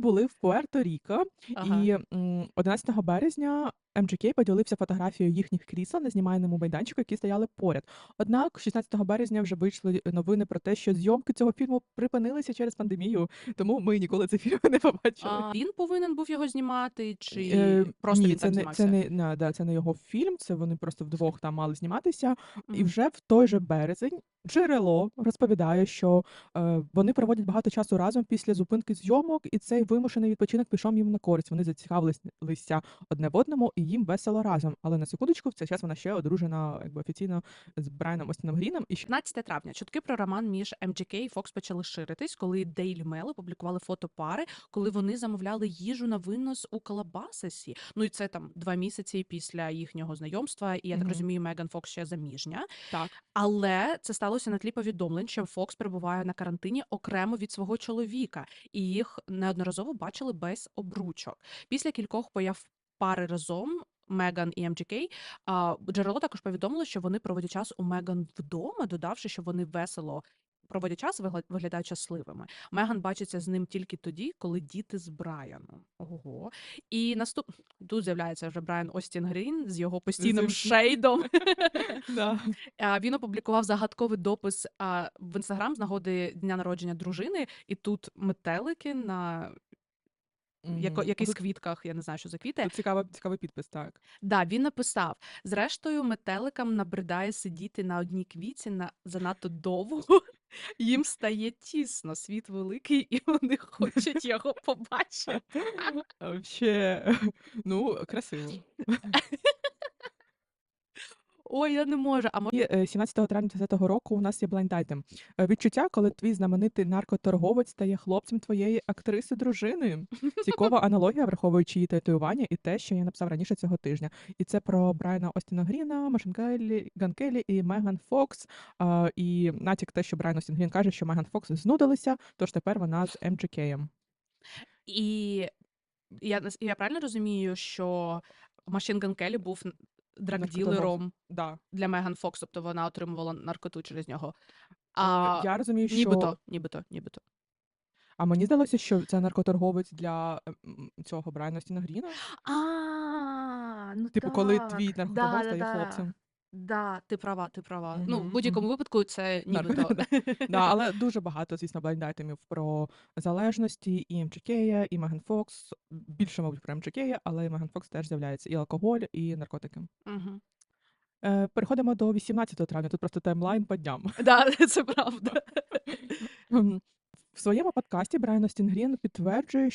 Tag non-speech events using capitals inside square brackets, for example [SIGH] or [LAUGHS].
були в Пуерто-Ріко, Ага. і м, 11 березня MGK поділився фотографією їхніх крісел на знімальному майданчику, які стояли поряд. Однак 16 березня вже вийшли новини про те, що зйомки цього фільму припинилися через пандемію, тому ми ніколи цей фільм не побачили. А він повинен був його знімати, чи Е, просто ні, він це там не знімався? це не на, да, це не його фільм. Це вони просто вдвох там мали зніматися. І Мгм. вже в той же березень джерело розповідає, що е, вони проводять багато часу разом після зупинки зйомок, і цей вимушений відпочинок пішов їм на користь. Вони зацікавилися одне в одному, і їм весело разом. Але на секундочку, в цей час вона ще одружена, якби офіційно з Брайаном Остіном Гріном. І ще 15 травня чутки про роман між MGK і Fox почали ширитись, коли Daily Mail опублікували фото пари, коли вони замовляли їжу на винос у Калабасасі. Ну і це там два місяці після їхнього знайомства. І я так Мгм. розумію, Меган Фокс ще заміжня. так. Але це сталося на тлі повідомлень, що Фокс перебуває на карантині окремо від свого чоловіка, і їх неодноразово бачили без обручок. Після кількох появ пари разом. Меган і МДК. джерело також повідомило, що вони проводять час у Меган вдома, додавши, що вони весело проводять час, виглядають щасливими. Меган бачиться з ним тільки тоді, коли діти з Брайаном. Ого. І наступ тут з'являється вже Брайан Остін Грін з його постійним шейдом. [LAUGHS] Він опублікував загадковий допис в інстаграм з нагоди дня народження дружини, і тут метелики на яко, якийсь квітках, я не знаю, що за квіти. тут цікавий, цікавий підпис, так. Да, він написав: зрештою, метеликам набридає сидіти на одній квіті на занадто довго. Їм стає тісно, світ великий, і [LAUGHS] вони хочуть його [LAUGHS] побачити. Вообще, [LAUGHS] ну, красиво. Ой, я не можу. А мо- е, 17 травня 2010 року у нас є. Е, Відчуття, коли твій знаменитий наркоторговець стає хлопцем твоєї актриси дружини. [LAUGHS] Цікава аналогія, враховуючи її татуювання і те, що я написав раніше цього тижня. І це про Брайана Остіна Гріна, Машин Келлі, Ган Келлі і Меган Фокс. А, і натяк те, що Брайан Остін Грін каже, що Меган Фокс знудилися, тож тепер вона з MGK. І я, я правильно розумію, що Машин Ган Келлі був драгділером Да. для Меган Фокс, тобто вона отримувала наркоту через нього. А, я розумію, що нібито, нібито, нібито. а мені здалося, що це наркоторговець для ем, цього Брайана Стінгріна. А, ну Типу, коли твій наркоторговець стає да. хлопцем. Да, ти права, ти права. Ну, в Мгм, будь-якому мгм. випадку це нібито. Нарко- [LAUGHS] Да, [LAUGHS] але дуже багато, звісно, блайндайтемів про залежності і МЧК, і Меган Фокс. Більше, мабуть, про МЧК, але і Меган Фокс теж з'являється. І алкоголь, і наркотики. Мгм. Е, переходимо до 18 травня. Тут просто таймлайн по дням. [LAUGHS] Да, це правда. Ем, В своєму подкасті Брайан Остін Грін підтверджує,